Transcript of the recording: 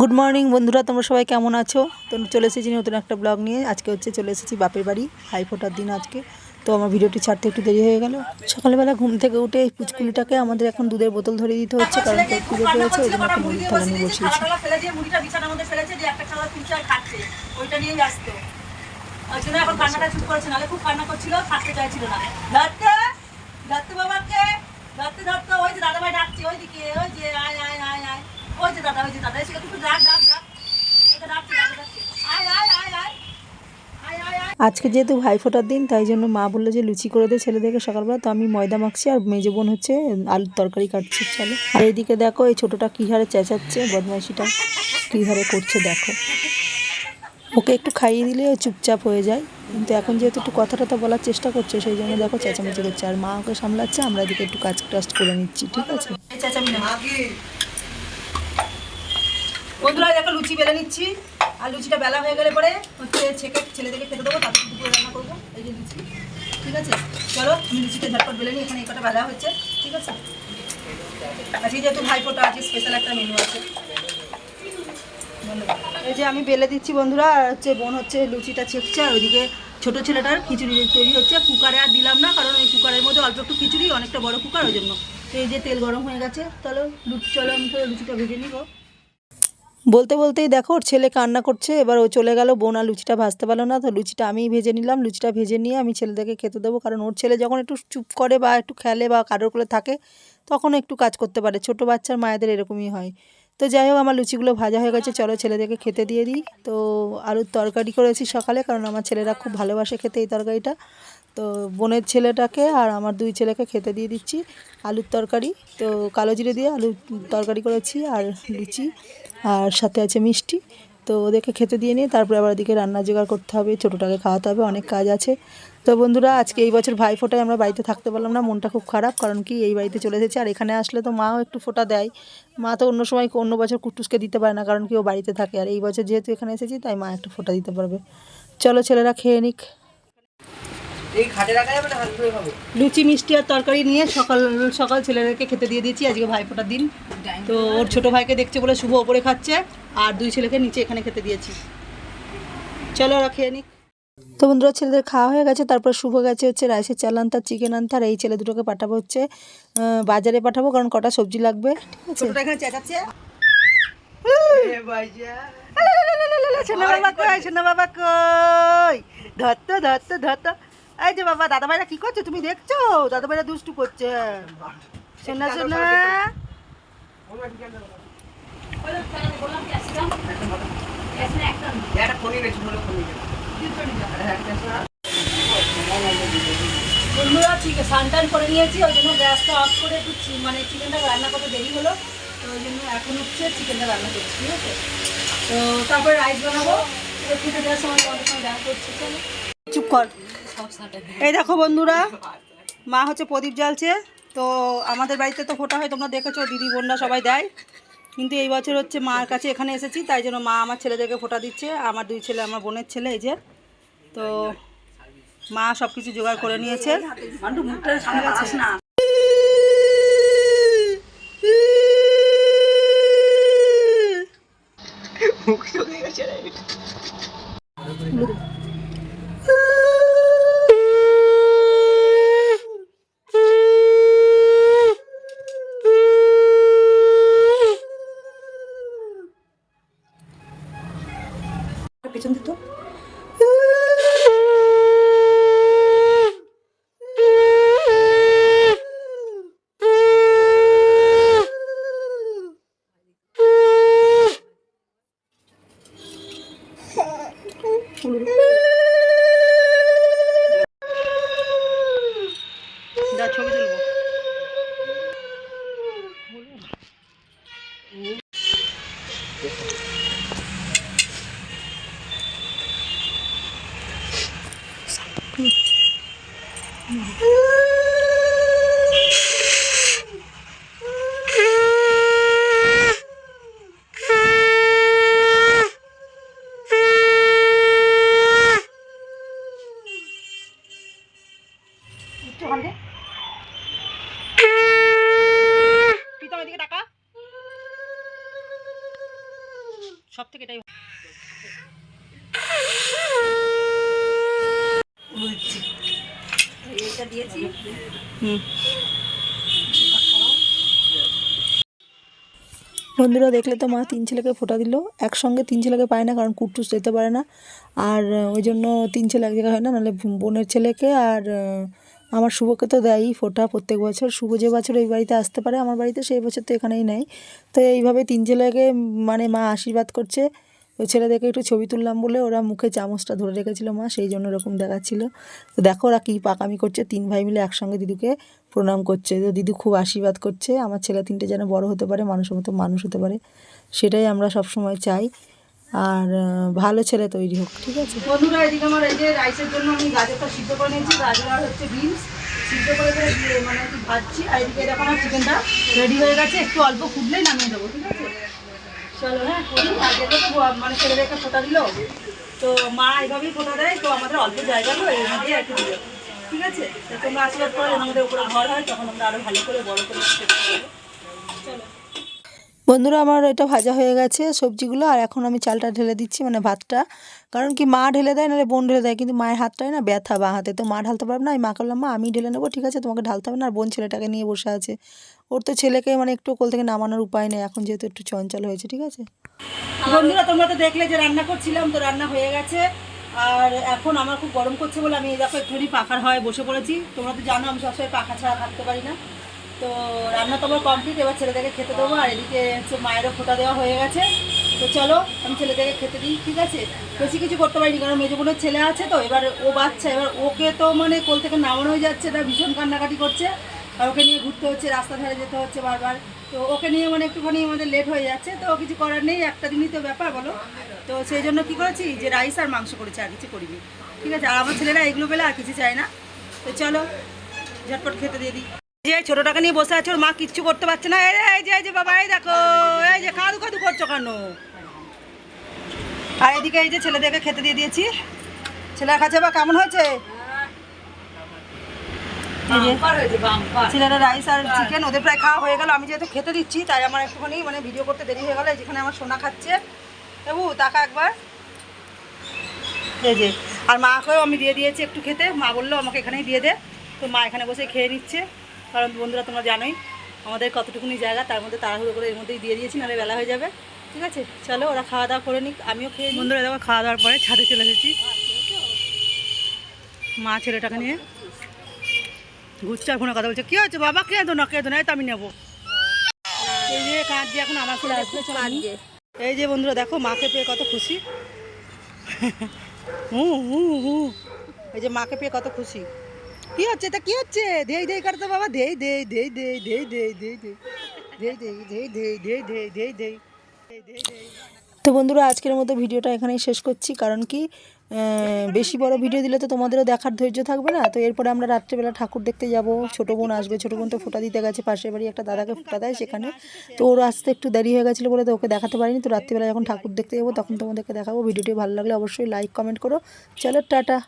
Good morning বন্ধুরা, তোমরা সবাই কেমন আছো? তো চলে এসেছি নতুন একটা ব্লগ নিয়ে। আজকে হচ্ছে চলে এসেছি বাপের বাড়ি ভাই ফোটার দিন আজকে। তো আমার ভিডিওটি ছাড়তে একটু দেরি হয়ে গেল। সকালবেলা ঘুম থেকে উঠে এই পুচকুলিটাকে আমাদের এখন দুধের বোতল ধরে দিতে হচ্ছে, কারণ কেউ ওই জন্য একটা থালা নিয়ে বসিয়েছি। ওই ওই যে দাদা ভাই ডাকছে ওই যে আয় আয় আয় আয়। ওই যে দাদা ওই যে দাদা এসে একটু ডাক ডাক ডাক ওইটা ডাকছে ডাকছে ডাকছে আয় আয় আয় আয়। আয় আয় আয়। আজকে যেহেতু ভাই ফোটার দিন তাই জন্য মা বলল যে লুচি করে দে ছেলেদেরকে সকালবেলা। তো আমি ময়দা মাখছি আর মেজো বোন হচ্ছে আলুর তরকারি কাটছে চলো। আর এইদিকে দেখো এই ছোটোটা কী হারে চেঁচাচ্ছে বদমাইশিটা কী হারে করছে দেখো। ওকে একটু খাইয়ে দিলে চুপচাপ হয়ে যায়। কিন্তু এখন যেহেতু একটু কথা টথা বলার চেষ্টা করছে সেই জন্য দেখো চেঁচামেচি করছে। আর মা ওকে সামলাচ্ছে আমরা এদিকে একটু কাজ টাজ করে নিচ্ছি ঠিক আছে? না। বন্ধুরা, দেখো লুচি বেলে নিচ্ছি। আর লুচিটা বেলা হয়ে গেলে পরে হচ্ছে ছেঁকে ছেলেদেরকে খেতে দেবো, তারপর দুপুরে রান্না করব। এই যে লুচি, ঠিক আছে? চলো, আমি লুচিটা ঝটপট বেলে নিই, এখানে এই কটা বেলা হচ্ছে, ঠিক আছে? আজকে যেহেতু ভাইফোঁটা আছে স্পেশাল একটা মেনু আছে। এই যে আমি বেলে দিচ্ছি বন্ধুরা, আর হচ্ছে বোন হচ্ছে লুচিটা ছেঁকছে, আর ওইদিকে ছোটো ছেলেটার খিচুড়ি তৈরি হচ্ছে। কুকারে আর দিলাম না, কারণ ওই কুকারের মধ্যে অল্প একটু খিচুড়ি, অনেকটা বড় কুকার, ওই জন্য। এই যে তেল গরম হয়ে গেছে চলো লুচি, চলো আমি তো লুচিটা ভেজে নিব। বলতে বলতেই দেখো, ওর ছেলে কান্না করছে, এবার ও চলে গেল। বোন লুচিটা ভাজতে পারল না, তো লুচিটা আমিই ভেজে নিলাম। লুচিটা ভেজে নিয়ে আমি ছেলেদেরকে খেতে দেবো, কারণ ওর ছেলে যখন একটু চুপ করে বা একটু খেলে বা কারোর কোলে থাকে, তখন একটু কাজ করতে পারে। ছোট বাচ্চার মায়েদের এরকমই হয়। তো যাই হোক, আমার লুচিগুলো ভাজা হয়ে গেছে, চলো ছেলেদেরকে খেতে দিয়ে দিই। তো আলুর তরকারি করেছি সকালে, কারণ আমার ছেলেরা খুব ভালোবাসে খেতে এই তরকারিটা। তো বোনের ছেলেটাকে আর আমার দুই ছেলেকে খেতে দিয়ে দিচ্ছি, আলুর তরকারি। তো কালো জিরে দিয়ে আলুর তরকারি করেছি আর লুচি আর সাথে আছে মিষ্টি। তো ওদেরকে খেতে দিয়ে নিয়ে তারপরে আবার ওদিকে রান্না জোগাড় করতে হবে, ছোটোটাকে খাওয়াতে হবে, অনেক কাজ আছে। তো বন্ধুরা, আজকে এই বছর ভাই ফোটায় আমরা বাড়িতে থাকতে পারলাম না, মনটা খুব খারাপ, কারণ কি এই বাড়িতে চলে এসেছে। আর এখানে আসলে তো মাও একটু ফোটা দেয়। মা তো অন্য সময় অন্য বছর কুটুসকে দিতে পারে না, কারণ কি ও বাড়িতে থাকে। আর এই বছর যেহেতু এখানে এসেছি, তাই মা একটু ফোটা দিতে পারবে। চলো ছেলেরা খেয়ে নিক। রাখা লুচি মিষ্টি আর তরকারি নিয়ে সকাল সকাল ছেলেদেরকে খেতে দিয়ে দিয়েছি আজকে ভাইফোঁটার দিন। তো ওর ছোট ভাইকে দেখছে বলে শুভ ওপরে খাচ্ছে আর দুই ছেলেকে নিচে এখানে খেতে দিয়েছি। চলো ওরা খেয়ে নিক। তো বন্ধুরা ছেলেদের খাওয়া হয়ে গেছে। তারপর শুভ গেছে হচ্ছে রাইসের চাল আনতে চিকেন আনতে আর এই ছেলে দুটোকে পাঠাবো হচ্ছে বাজারে পাঠাবো কারণ কটা সবজি লাগবে। ঠিক আছে বাবা কই সোনা বাবা কই? ধরতো ধরতো ধরতো এই যে বাবা দাদা ভাইরা কি করছে তুমি দেখছ? দাদা ভাইরা দুষ্টু করছে। সোনা সোনা বন্ধুরা ঠিক সানটান করে নিয়েছি ওই জন্য গ্যাসটা অফ করে একটু মানে চিকেনটা রান্না করতে দেরি হলো। তো ওই জন্য এখন হচ্ছে চিকেনটা রান্না করছি ঠিক আছে? তো তারপরে রাইস বানাবো। দেওয়ার সময় তোমাদের সঙ্গে দেখা করছি চলো। চুপ কর। এই দেখো বন্ধুরা, মা হচ্ছে প্রদীপ জ্বালছে। তো আমাদের বাড়িতে তো ফোটা হয়, তোমরা দেখেছ, দিদি বোনরা সবাই দেয়। কিন্তু এই বছর হচ্ছে মার কাছে এখানে এসেছি, তাই জন্য মা আমার ছেলেদেরকে ফোটা দিচ্ছে, আমার দুই ছেলে, আমার বোনের ছেলে, এই যে। তো মা সব কিছু জোগাড় করে নিয়েছে। মুখ pigeons ito? Thank you. সব থেকে এটাই দিয়েছি। বন্ধুরা দেখলে তো মা তিন ছেলেকে ফোটা দিল। একসঙ্গে তিন ছেলেকে পায় না কারণ কুটুস যেতে পারে না। আর ওই জন্য তিন ছেলে এক জায়গায় হয় না নাহলে বোনের ছেলেকে। আর আমার শুভকে তো দেয়ই ফোটা প্রত্যেক বছর। শুভ যে বছর এই বাড়িতে আসতে পারে আমার বাড়িতে সেই বছর তো এখানেই নেয় তো এইভাবে তিন ছেলেকে মানে মা আশীর্বাদ করছে। ওই ছেলেদেরকে একটু ছবি তুললাম বলে ওরা মুখে চামচটা ধরে রেখেছিল মা, সেই জন্য এরকম দেখাচ্ছিল। তো দেখো ওরা কী পাকামি করছে, তিন ভাই মিলে একসঙ্গে দিদুকে প্রণাম করছে। তো দিদু খুব আশীর্বাদ করছে, আমার ছেলে তিনটে যেন বড় হতে পারে, মানুষের মতো মানুষ হতে পারে, সেটাই আমরা সব সময় চাই। আর ভালো ছেলে তৈরি হোক, ঠিক আছে? বন্ধুরা, এদিকে আমার এই যে রাইসের জন্য আমি গাজরটা সিদ্ধ করে নিয়েছি। গাজর হচ্ছে বিনস। সিদ্ধ করে করে মানে ভাজছি। আর এদিকে দেখো আমার চিকেনটা রেডি হয়ে গেছে। একটু অল্প ফুটলেই নামিয়ে দেবো, ঠিক আছে? চলো হ্যাঁ আগে তো মানে ছেলেদের একটা ফোটা দিল। তো মা এইভাবেই ফোটা দেয়, তো আমাদের অল্প জায়গা তো, এই মধ্যেই আর কি দিল। ঠিক আছে? তোমরা আশীর্বাদ পরে আমাদের উপরে ঘর হয়, তখন আমরা আরও ভালো করে বড় করে চলো। বন্ধুরা, আমার এটা ভাজা হয়ে গেছে সবজিগুলো, আর এখন আমি চালটা ঢেলে দিচ্ছি মানে ভাতটা। কারণ কি, মা ঢেলে দেয়, নাহলে বোন ঢেলে দেয়, কিন্তু মায়ের হাতটাই না ব্যথা বা হাতে। তো মা ঢালতে পারবে না, আমি মা করলাম মা, আমি ঢেলে নেব, ঠিক আছে? তোমাকে ঢালতে হবে না, আর বোন ছেলেটাকে নিয়ে বসে আছে। ওর তো ছেলেকে মানে একটু কোল থেকে নামানোর উপায় নেই, এখন যেহেতু একটু চঞ্চল হয়েছে, ঠিক আছে? বন্ধুরা, তোমরা তো দেখলে যে রান্না করছিলাম, তো রান্না হয়ে গেছে। আর এখন আমার খুব গরম করছে বলে আমি এই দেখো একটুখানি পাখার হয় বসে পড়েছি। তোমরা তো জানো, আমি সবসময় পাখা ছাড়া থাকতে পারি না। তো রান্না তো আমার কমপ্লিট এবার ছেলেদেরকে খেতে দেবো, আর এদিকে হচ্ছে মায়েরও ফোটা দেওয়া হয়ে গেছে। তো চলো, আমি ছেলেদেরকে খেতে দিই, ঠিক আছে? বেশি কিছু করতে পারিনি, কারণ মেজো বোনের ছেলে আছে তো, এবার ও বাচ্চা, এবার ওকে তো মানে কোল থেকে নামানো হয়ে যাচ্ছে, এটা ভীষণ কান্নাকাটি করছে। আর ওকে নিয়ে ঘুরতে হচ্ছে, রাস্তা ধারে যেতে হচ্ছে বারবার। তো ওকে নিয়ে মানে একটুখানি আমাদের লেট হয়ে যাচ্ছে, তো কিছু করার নেই, একটা দিনই তো ব্যাপার, বলো। তো সেই জন্য কি করেছি, যে রাইস আর মাংস করেছি, আর কিছু করিনি। ঠিক আছে? আর আমার ছেলেরা এগুলো পেলে আর কিছু চায় না। তো চলো, ঝটপট খেতে দিয়ে দিই। যে ছোটটাকে নিয়ে বসে আছে ওর মা কিচ্ছু করতে পারছে না। এই যে, এই যে বাবা এই দেখো এই যে খাদু খাদু করছ কেন? আর এদিকে এই যে ছেলেদেরকে খেতে দিয়ে দিয়েছি। ছেলের কাছে বা কেমন হয়েছে? ছেলেরা রাইস আর চিকেন ওদের প্রায় খাওয়া হয়ে গেল। আমি যেহেতু খেতে দিচ্ছি তাই আমার একটুখানি মানে ভিডিও করতে দেরি হয়ে গেল। যেখানে আমার সোনা খাচ্ছে বাবু তাকা একবার। এই যে আর মাকেও আমি দিয়ে দিয়েছি একটু খেতে। মা বলল আমাকে এখানেই দিয়ে দে। তো মা এখানে বসে খেয়ে নিচ্ছে। কারণ বন্ধুরা তোমরা জানোই আমাদের কতটুকুনি জায়গা তার মধ্যে তাড়াহুড়ো করে এর মধ্যেই দিয়ে দিয়েছি নাহলে বেলা হয়ে যাবে। ঠিক আছে? চলো ওরা খাওয়া দাওয়া করে নিক আমিও খেয়ে বন্ধুরা দেখো খাওয়া দাওয়ার পরে ছাদে চলে এসেছি। মা ছেলেটাকে নিয়ে। ঘুরছে আর ফোনে কথা বলছে কি হয়েছে বাবা? কে তো না কে তো না তো আমি নেব। এই যে কাঁদ দিয়ে এখন আমার চলে আসবে চলো আমি। এই যে বন্ধুরা দেখো মাকে পেয়ে কত খুশি। হু হু হু। এই যে মাকে পেয়ে কত খুশি। কি হচ্ছে? তা কি হচ্ছে? ধেই ধেই বাবা, ধেই ধেই ধেই ধেই ধেই ধেই ধেই ধেই ধেই ধেই ধেই ধেই ধেই ধেই ধেই ধেই ধেই ধেই তো বন্ধুরা, আজকের মতো ভিডিওটা এখানেই শেষ করছি। কারণ কি বেশি বড় ভিডিও দিলে তো তোমাদেরও দেখার ধৈর্য থাকবে না? তো এরপরে আমরা রাত্রেবেলা ঠাকুর দেখতে যাব। ছোটো বোন আসবে, ছোটো বোন তো ফোটা দিতে গেছে। পাশের বাড়ি একটা দাদাকে ফোটা দেয় সেখানে। তো ওর আসতে একটু দেরি হয়ে গেছিল বলে তো ওকে দেখাতে পারিনি। তো রাত্রিবেলা যখন ঠাকুর দেখতে যাব, তখন তোমাদেরকে দেখাবো। ভিডিওটি ভালো লাগলে অবশ্যই লাইক কমেন্ট করো। চলো, টাটা।